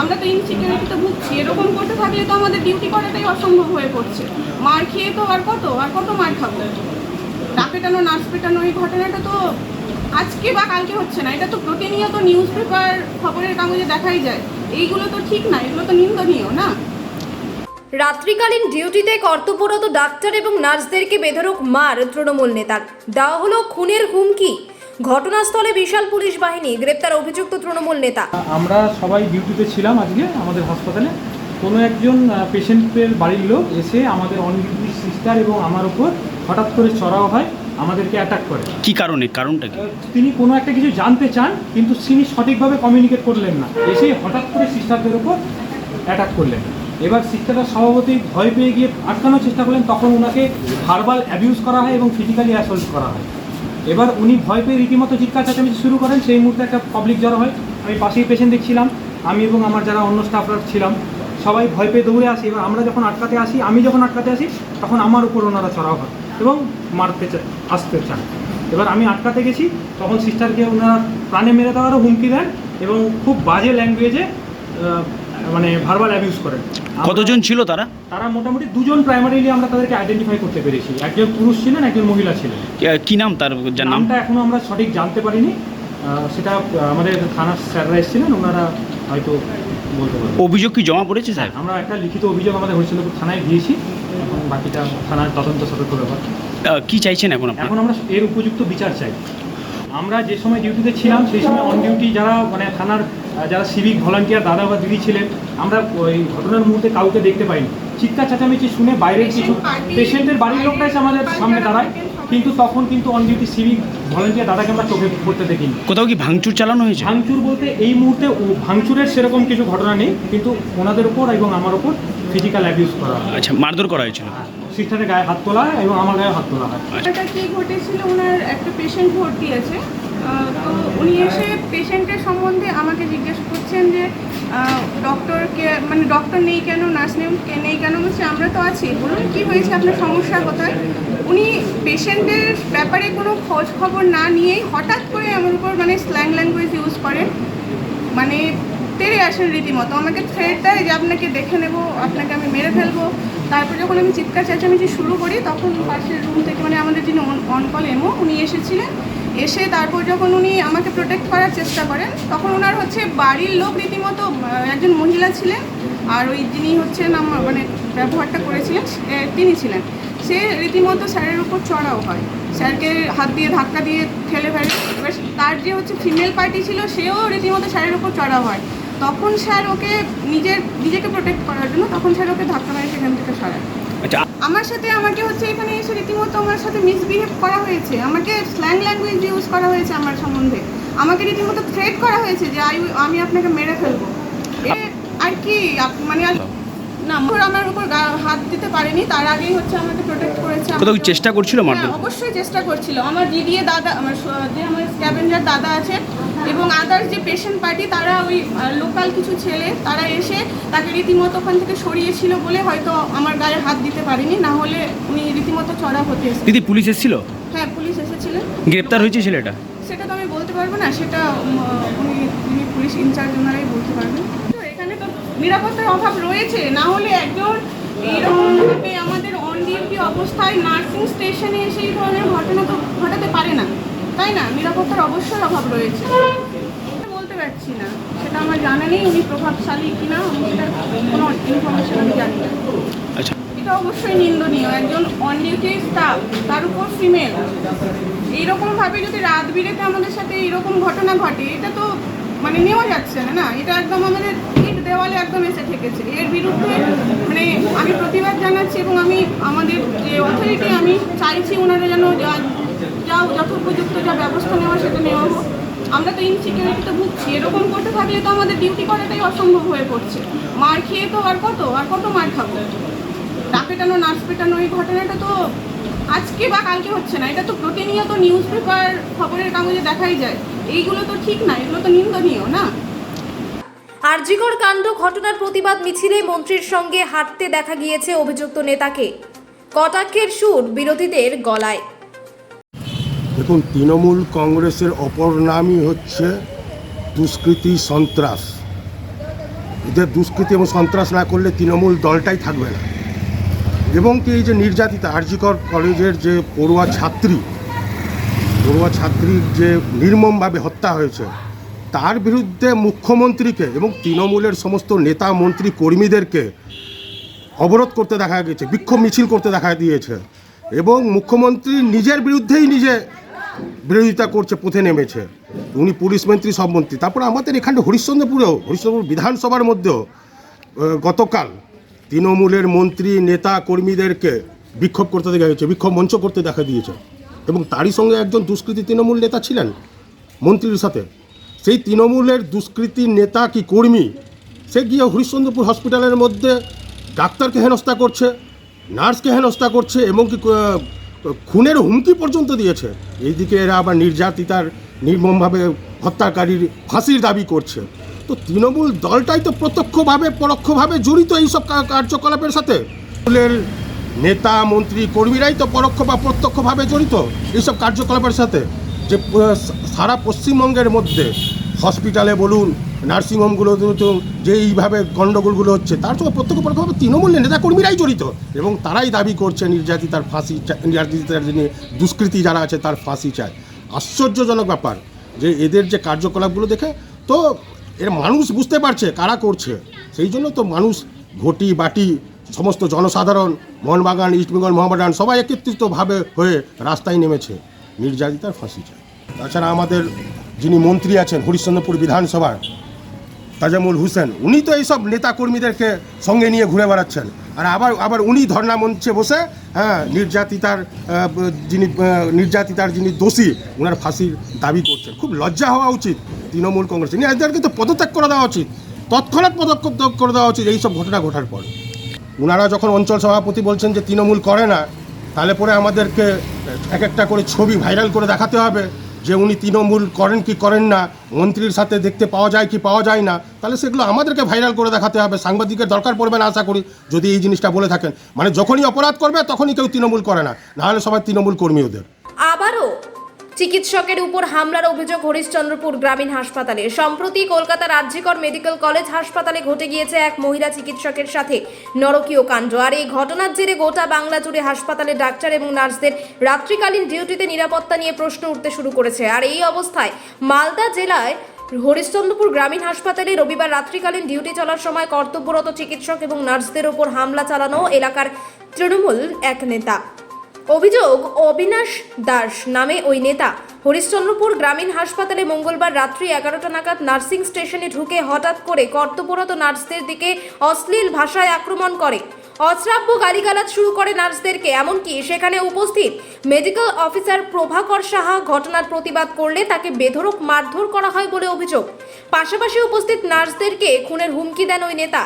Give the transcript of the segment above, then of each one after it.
আমরা তো ইনসিকিউরিটিতে ভুগছি। এরকম করতে থাকলে তো আমাদের ডিউটি করাটাই অসম্ভব হয়ে পড়ছে। মার খেয়ে তো আর কত? আর কত মার খাব? ডাক পেটানো নার্স পেটানো? এই ঘটনাটা তো আজকে বা কালকে হচ্ছে না। এটা তো প্রতিনিয়ত নিউজ পেপার খবরের কাগজে দেখাই যায়। এইগুলো তো ঠিক না। এগুলো তো নিন্দনীয়, না? রাত্রিকালীন ডিউটিতে কর্তব্যরত ডাক্তার এবং নার্সদেরকে বেধরক মার তৃণমূল নেতার। দেওয়া হলো খুনের হুমকি। ঘটনাস্থলে বিশাল পুলিশ বাহিনী গ্রেপ্তার অভিযুক্ত তৃণমূল নেতা। আমরা সবাই ডিউটিতে ছিলাম আজকে আমাদের হাসপাতালে। কোনো একজন পেশেন্টের বাড়ির লোক এসে আমাদের অন ডিউটি সিস্টার এবং আমার উপর হঠাৎ করে চড়াও হয় আমাদেরকে অ্যাটাক করে। কি কারণে? কারণটা কি? তিনি কোনো একটা কিছু জানতে চান কিন্তু তিনি সঠিকভাবে কমিউনিকেট করলেন না। এসে হঠাৎ করে সিস্টারদের উপর অ্যাটাক করলেন। এবার সিস্টাররা স্বভাবতই ভয় পেয়ে গিয়ে আটকানোর চেষ্টা করলেন তখন ওনাকে ভার্বাল অ্যাবিউজ করা হয় এবং ফিজিক্যালি অ্যাসল্ট করা হয়। এবার উনি ভয় পেয়ে রীতিমতো চিৎকার চেঁচামেচি শুরু করেন, সেই মুহূর্তে একটা পাবলিক জড়ো হয়। আমি পাশেই পেশেন্ট দেখছিলাম, আমি এবং আমার যারা অন্য স্টাফরা ছিলাম, সবাই ভয় পেয়ে দৌড়ে আসি এবার আমরা যখন আটকাতে আসি, আমি যখন আটকাতে আসি, তখন আমার উপর ওনারা চড়াও হয় এবং মারতে চা- আসতে চান। এবার আমি আটকাতে গেছি, তখন সিস্টারকে ওনারা প্রাণে মেরে দেওয়ারও হুমকি দেন এবং খুব বাজে ল্যাঙ্গুয়েজে মানে ভার্বাল অ্যাবিউজ করেন কতজন ছিল তারা? তারা মোটামুটি দুজন প্রাইমারিলি আমরা তাদেরকে আইডেন্টিফাই করতে পেরেছি। একজন পুরুষ ছিলেন একজন মহিলা ছিলেন। কি- নাম তার নামটা এখনও আমরা সঠিক জানতে পারিনি। সেটা আমাদের থানার স্যাররা এসেছিলেন ওনারা হয়তো বলতে পারবেন। অভিযোগ কি জমা পড়েছে স্যার? আমরা একটা লিখিত অভিযোগ আমাদের হরিচন্দ্রপুর থানায় দিয়েছি এখন বাকিটা থানার তদন্ত সতর্ক ব্যাপার। কি চাইছেন এখন এখন আমরা এর উপযুক্ত বিচার চাই। আমরা যে সময় ডিউটিতে ছিলাম সেই সময় অন ডিউটি যারা মানে থানার যারা সিভিক ভলান্টিয়ার দাদা বা দিদি ছিলেন আমরা ওই ঘটনার মুহূর্তে কাউকে দেখতে পাইনি। চিৎকার চেঁচামেচি শুনে বাইরে কিছু পেশেন্টের বাড়ির লোকটাই এসে আমাদের সামনে দাঁড়ায়। কিন্তু তখন কিন্তু অন ডিউটি সিভিক ভলেন্টিয়ার দাদাকে আমরা চোখে পড়তে দেখিনি। কোথাও কি ভাঙচুর চালানো হয়েছে? ভাঙচুর বলতে এই মুহূর্তে ও- ভাঙচুরের সেরকম কিছু ঘটনা নেই কিন্তু ওনাদের উপর এবং আমার উপর ফিজিক্যাল অ্যাবিউজ করা। হয় আচ্ছা মারধর করা হয়েছিল। সিস্টারের গায়ে হাত তোলা হয় এবং আমার গায়ে হাত তোলা হয়। এটা কি ঘটেছিল? ওনার একটা পেশেন্ট ভর্তি আছে। তো উনি এসে পেশেন্টের সম্বন্ধে আমাকে জিজ্ঞেস করছেন যে ডক্টরকে মানে ডক্টর নেই কেন নার্স নেই, কে- নেই কেন? বলছে, আমরা তো আছি। বলুন, কি হয়েছে? আপনার সমস্যা কোথায়? উনি পেশেন্টের ব্যাপারে কোনো খোঁজ খবর না নিয়েই হঠাৎ করে আমার উপর মানে স্ল্যাং ল্যাঙ্গুয়েজ ইউজ করেন। মানে তেড়ে আসেন রীতিমতো। আমাকে থ্রেট দেয় যে, আপনাকে দেখে নেব, আপনাকে আমি মেরে ফেলব। তারপর যখন আমি চিৎকার চেঁচামেচি শুরু করি, তখন পাশের রুম থেকে মানে আমাদের যিনি অন কল এমও উনি এসেছিলেন। এসে তারপর যখন উনি আমাকে প্রোটেক্ট করার চেষ্টা করেন, তখন ওনার হচ্ছে বাড়ির লোক রীতিমতো একজন মহিলা ছিলেন, আর ওই যিনি হচ্ছেন আমার মানে ব্যবহারটা করেছিলেন তিনি ছিলেন। সে রীতিমতো স্যারের উপর চড়াও হয়। স্যারকে হাত দিয়ে ধাক্কা দিয়ে ঠেলে ফেলে। এবার তার যে হচ্ছে ফিমেল পার্টি ছিল, সেও রীতিমতো স্যারের উপর চড়াও হয়। তখন স্যার ওকে নিজের নিজেকে প্রোটেক্ট করার জন্য তখন স্যার ওকে ধাক্কা মেরে সেখান থেকে সরায়। আচ্ছা আমার সাথে আমাকে হচ্ছে এখানে এসে রীতিমতো আমার সাথে মিসবিহেভ করা হয়েছে। আমাকে স্ল্যাং ল্যাঙ্গুয়েজ ইউজ করা হয়েছে আমার সম্বন্ধে। আমাকে রীতিমতো থ্রেট করা হয়েছে যে আই আমি আপনাকে মেরে ফেলব। আর কি মানে না মোর আমার উপর হাত দিতে পারেনি তার আগেই হচ্ছে আমাকে প্রোটেক্ট করেছে কোথাও চেষ্টা করছিল মারধর? হ্যাঁ, অবশ্যই চেষ্টা করছিল। আমার দিদি দাদা আমার যে আমার স্ক্যাভেঞ্জার দাদা আছে এবং আদার্স যে পেশেন্ট পার্টি তারা ওই লোকাল কিছু ছেলে তারা এসে তাকে রীতিমতো ওখান থেকে সরিয়েছিল বলে হয়তো আমার গায়ে হাত দিতে পারেনি না হলে উনি রীতিমতো চড়া হতে দিদি পুলিশ এসেছিল? হ্যাঁ পুলিশ এসেছিলেন গ্রেপ্তার হয়েছে ছেলেটা? সেটা তো আমি বলতে পারব না সেটা উনি পুলিশ ইনচার্জ ওনারাই বলতে পারবেন। নিরাপত্তার অভাব রয়েছে না হলে একজন এইরকমভাবে আমাদের অন ডিউটি অবস্থায় নার্সিং স্টেশনে এসে এই ধরনের ঘটনা তো ঘটাতে পারে না তাই না? নিরাপত্তার অবশ্যই অভাব রয়েছে। বলতে পারছি না সেটা আমার জানা নেই উনি প্রভাবশালী কিনা আমি সেটার কোনো ইনফরমেশন আমি জানি না। আচ্ছা। এটা অবশ্যই নিন্দনীয় একজন অন ডিউটি স্টাফ তার উপর ফিমেল এইরকমভাবে যদি রাত বিরেতে আমাদের সাথে এরকম ঘটনা ঘটে এটা তো মানে নেওয়া যাচ্ছে না না, এটা একদম আমাদের ইট দেওয়ালে একদম এসে ঠেকেছে। এর বিরুদ্ধে মানে আমি প্রতিবাদ জানাচ্ছি এবং আমি আমাদের যে অথরিটি আমি চাইছি ওনারা যেন যা যা যথোপযুক্ত যা ব্যবস্থা নেওয়া সেটা নেওয়া হোক। আমরা তো ইনসিকিউরিটিতে ভুগছি। এরকম করতে থাকলে তো আমাদের ডিউটি করাটাই অসম্ভব হয়ে পড়ছে। মার খেয়ে তো আর কত? আর কত মার খাব? ডাক পেটানো নার্স পেটানো? এই ঘটনাটা তো আজকে বা কালকে হচ্ছে না। এটা তো প্রতিনিয়ত নিউজ পেপার খবরের কাগজে দেখাই যায়। এইগুলো তো ঠিক না এগুলো তো নিন্দনীয় না? আরজিকর কাণ্ড ঘটনার প্রতিবাদ মিছিলে মন্ত্রীর সঙ্গে হাঁটতে দেখা গিয়েছে অভিযুক্ত নেতাকে। কটাক্ষের সুর বিরোধীদের গলায়। দেখুন তৃণমূল কংগ্রেসের অপর নামই হচ্ছে দুষ্কৃতি সন্ত্রাস। এদের দুষ্কৃতি এবং সন্ত্রাস না করলে তৃণমূল দলটাই থাকবে না। এবং কি এই যে নির্যাতিতা আরজিকর কলেজের যে পড়ুয়া ছাত্রী পড়ুয়া ছাত্রীর যে নির্মমভাবে হত্যা হয়েছে, তার বিরুদ্ধে মুখ্যমন্ত্রীকে এবং তৃণমূলের সমস্ত নেতা, মন্ত্রী, কর্মীদেরকে অবরোধ করতে দেখা গেছে, বিক্ষোভ মিছিল করতে দেখা দিয়েছে এবং মুখ্যমন্ত্রী নিজের বিরুদ্ধেই নিজে বিরোধিতা করছে, পথে নেমেছে। উনি পুলিশ মন্ত্রী, সব মন্ত্রী। তারপরে আমাদের এখানে হরিশ্চন্দ্রপুরেও, হরিশ্চন্দ্রপুর বিধানসভার মধ্যেও গতকাল তৃণমূলের মন্ত্রী, নেতা, কর্মীদেরকে বিক্ষোভ করতে দেখা গেছে, বিক্ষোভ মঞ্চ করতে দেখা দিয়েছে। এবং তারই সঙ্গে একজন দুষ্কৃতী তৃণমূল নেতা ছিলেন মন্ত্রীর সাথে। সেই তৃণমূলের দুষ্কৃতী নেতা কি কর্মী? সে গিয়ে হরিশ্চন্দ্রপুর হসপিটালের মধ্যে ডাক্তারকে হেনস্থা করছে, নার্সকে হেনস্থা করছে এবং কি খুনের হুমকি পর্যন্ত দিয়েছে। এইদিকে এরা আবার নির্যাতিতার, নির্মমভাবে হত্যাকারীর ফাঁসির দাবি করছে। তো তৃণমূল দলটাই তো প্রত্যক্ষভাবে, পরোক্ষভাবে জড়িত এইসব কার্যকলাপের সাথে। নেতা, মন্ত্রী, কর্মীরাই তো পরোক্ষ বা প্রত্যক্ষভাবে জড়িত এইসব কার্যকলাপের সাথে। যে সারা পশ্চিমবঙ্গের মধ্যে হসপিটালে বলুন নার্সিংহোমগুলো যে এইভাবে গণ্ডগোলগুলো হচ্ছে, তার সঙ্গে প্রত্যক্ষ পরোক্ষভাবে তৃণমূলের নেতাকর্মীরাই জড়িত এবং তারাই দাবি করছে নির্যাতিতার ফাঁসি নির্যাতিতার যিনি দুষ্কৃতী যারা আছে তার ফাঁসি চায়। আশ্চর্যজনক ব্যাপার যে এদের যে কার্যকলাপগুলো দেখে তো এর মানুষ বুঝতে পারছে কারা করছে। সেই জন্য তো মানুষ ঘটি বাটি সমস্ত জনসাধারণ, মোহনবাগান ইস্টবেঙ্গল মোহামেডান সবাই একত্রিতভাবে হয়ে রাস্তায় নেমেছে। নির্যাতিতার ফাঁসি চায়। তাছাড়া আমাদের যিনি মন্ত্রী আছেন হরিশ্চন্দ্রপুর বিধানসভার তাজামুল হোসেন, উনি তো এইসব নেতা কর্মীদেরকে সঙ্গে নিয়ে ঘুরে বেড়াচ্ছেন। আর আবার আবার উনি ধর্ণা মঞ্চে বসে হ্যাঁ নির্যাতিতার যিনি নির্যাতিতার যিনি দোষী ওনার ফাঁসির দাবি করছেন। খুব লজ্জা হওয়া উচিত তৃণমূল কংগ্রেস এদেরকে তো পদত্যাগ করে দেওয়া উচিত। তৎক্ষণাৎ পদক্ষেপ করে দেওয়া উচিত। এইসব ঘটনা ঘটার পর। ওনারা যখন অঞ্চল সভাপতি বলছেন যে তৃণমূল করে না, তাহলে পরে আমাদেরকে এক একটা করে ছবি ভাইরাল করে দেখাতে হবে যে উনি তৃণমূল করেন কি করেন না, মন্ত্রীর সাথে দেখতে পাওয়া যায় কি পাওয়া যায় না। তাহলে সেগুলো আমাদেরকে ভাইরাল করে দেখাতে হবে। সাংবাদিকের দরকার পড়বে না আশা করি, যদি এই জিনিসটা বলে থাকেন। মানে যখনই অপরাধ করবে, তখনই কেউ তৃণমূল করে না। নাহলে সবাই তৃণমূল কর্মী ওদের। আবারও চিকিৎসকের উপর হামলার অভিযোগ হরিশ্চন্দ্রপুর গ্রামীণ হাসপাতালে। সম্প্রতি কলকাতা রাজ্যিকর মেডিকেল কলেজ হাসপাতালে ঘটে গিয়েছে এক মহিলা চিকিৎসকের সাথে নরকীয় কাণ্ড। আর এই ঘটনার জেরে গোটা বাংলা জুড়ে হাসপাতালে ডাক্তার এবং নার্সদের রাত্রিকালীন ডিউটিতে নিরাপত্তা নিয়ে প্রশ্ন উঠতে শুরু করেছে। আর এই অবস্থায় মালদা জেলায় হরিশ্চন্দ্রপুর গ্রামীণ হাসপাতালে রবিবার রাত্রিকালীন ডিউটি চলার সময় কর্তব্যরত চিকিৎসক এবং নার্সদের ওপর হামলা চালানো এলাকার তৃণমূল এক নেতা। অভিযোগ, অবিনাশ দাস নামে ওই নেতা। হরিশ্চন্দ্রপুর গ্রামীণ হাসপাতালে মঙ্গলবার রাত্রি এগারোটা নাগাদ নার্সিং স্টেশনে ঢুকে হঠাৎ করে কর্তব্যরত নার্সদের দিকে অশ্লীল ভাষায় আক্রমণ করে। অশ্রাব্য গালিগালাজ শুরু করে নার্সদেরকে, এমনকি সেখানে উপস্থিত মেডিকেল অফিসার প্রভাকর সাহা ঘটনার প্রতিবাদ করলে তাকে বেধরক মারধর করা হয় বলে অভিযোগ। পাশাপাশি উপস্থিত নার্সদেরকে খুনের হুমকি দেন ওই নেতা।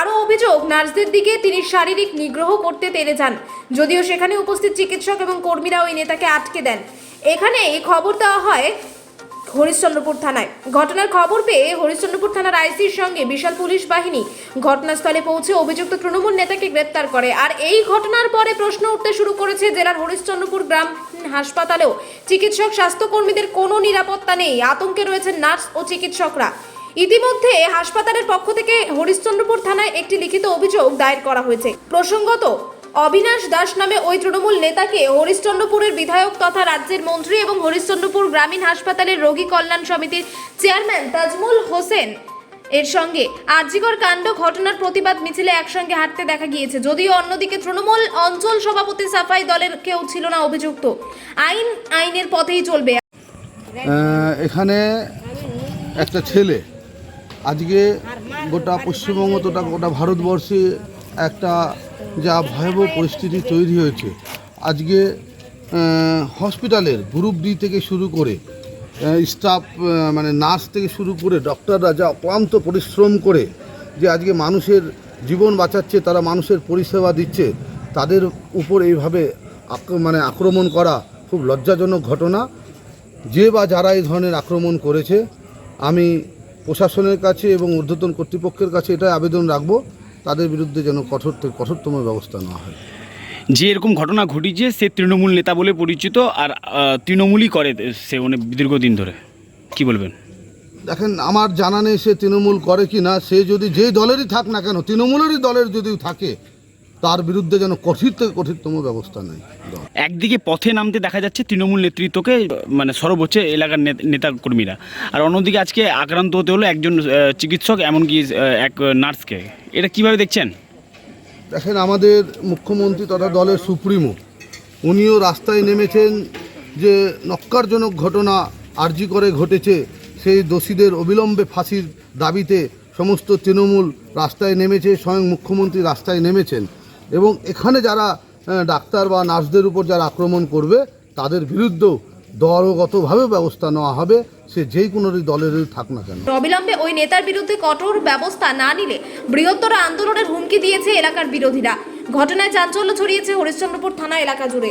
আরও অভিযোগ, নার্সদের দিকে তিনি শারীরিক নিগ্রহ করতে তেরে যান, যদিও সেখানে উপস্থিত চিকিৎসক এবং কর্মীরা ওই নেতাকে আটকে দেন। এখানে এই খবর দেওয়া হয় হরিশ্চন্দ্রপুর থানায়। ঘটনার খবর পেয়ে হরিশ্চন্দ্রপুর থানার আইসির সঙ্গে বিশাল পুলিশ বাহিনী ঘটনাস্থলে পৌঁছে অভিযুক্ত তৃণমূল নেতাকে গ্রেপ্তার করে। আর এই ঘটনার পরে প্রশ্ন উঠতে শুরু করেছে জেলার হরিশ্চন্দ্রপুর গ্রাম হাসপাতালেও। চিকিৎসক, স্বাস্থ্যকর্মীদের কোনো নিরাপত্তা নেই। আতঙ্কে রয়েছেন নার্স ও চিকিৎসকরা। ইতিমধ্যে হাসপাতালের পক্ষ থেকে হরিশ্চন্দ্রপুর থানায় একটি লিখিত অভিযোগ দায়ের করা হয়েছে। প্রসঙ্গত, অবিনাশ দাস নামে ওই তৃণমূল নেতাকে হরিশ্চন্দ্রপুরের বিধায়ক তথা রাজ্যের মন্ত্রী এবং হরিশ্চন্দ্রপুর গ্রামীণ হাসপাতালের রোগী কল্যাণ সমিতির চেয়ারম্যান তাজমুল হোসেন এর সঙ্গে আর্জিকর কাণ্ড ঘটনার প্রতিবাদ মিছিলে একসঙ্গে হাঁটতে দেখা গিয়েছে। যদিও অন্যদিকে তৃণমূল অঞ্চল সভাপতি সাফাই দলের কেউ ছিল না অভিযুক্ত। আইন আইনের পথেই চলবে। এখানে একটা ছেলে আজকে গোটা পশ্চিমবঙ্গ তোটা গোটা ভারতবর্ষে একটা যা ভয়াবহ পরিস্থিতি তৈরি হয়েছে। আজকে হসপিটালের গ্রুপ ডি থেকে শুরু করে স্টাফ মানে নার্স থেকে শুরু করে ডক্টররা যা অক্লান্ত পরিশ্রম করে যে আজকে মানুষের জীবন বাঁচাচ্ছে, তারা মানুষের পরিষেবা দিচ্ছে, তাদের উপর এইভাবে মানে আক্রমণ করা খুব লজ্জাজনক ঘটনা। যে বা যারা এই ধরনের আক্রমণ করেছে, আমি প্রশাসনের কাছে এবং ঊর্ধ্বতন কর্তৃপক্ষের কাছে এটাই আবেদন রাখব তাদের বিরুদ্ধে যেন কঠোর থেকে কঠোরতম ব্যবস্থা নেওয়া হয়। যে এরকম ঘটনা ঘটিছে সে তৃণমূল নেতা বলে পরিচিত আর তৃণমূলই করে সে মানে দীর্ঘদিন ধরে। কি বলবেন? দেখেন আমার জানা নেই সে তৃণমূল করে কি না সে যদি যেই দলেরই থাক না কেন তৃণমূলেরই দলের যদি থাকে তার বিরুদ্ধে যেন কঠিন থেকে কঠিনতম ব্যবস্থা নেয় একদিকে পথে নামতে দেখা যাচ্ছে তৃণমূল নেতৃত্বকে মানে সরব হচ্ছে এলাকার নেত- নেতা কর্মীরা আর অন্যদিকে আজকে আক্রান্ত হতে হলো একজন চিকিৎসক এমনকি এক নার্সকে। এটা কীভাবে দেখছেন? দেখেন আমাদের মুখ্যমন্ত্রী তথা দলের সুপ্রিমো উনিও রাস্তায় নেমেছেন যে নক্কারজনক ঘটনা আর্জি করে ঘটেছে সেই দোষীদের অবিলম্বে ফাঁসির দাবিতে সমস্ত তৃণমূল রাস্তায় নেমেছে স্বয়ং মুখ্যমন্ত্রী রাস্তায় নেমেছেন। এবং এখানে যারা ডাক্তার বা নার্সদের উপর যারা আক্রমণ করবে, তাদের বিরুদ্ধেও দলগতভাবে ব্যবস্থা নেওয়া হবে, সে যে কোনো দলের থাক না কেন। অবিলম্বে ওই নেতার বিরুদ্ধে কঠোর ব্যবস্থা না নিলে বৃহত্তর আন্দোলনের হুমকি দিয়েছে এলাকার বিরোধীরা। ঘটনায় চাঞ্চল্য ছড়িয়েছে হরিশ্চন্দ্রপুর থানা এলাকা জুড়ে।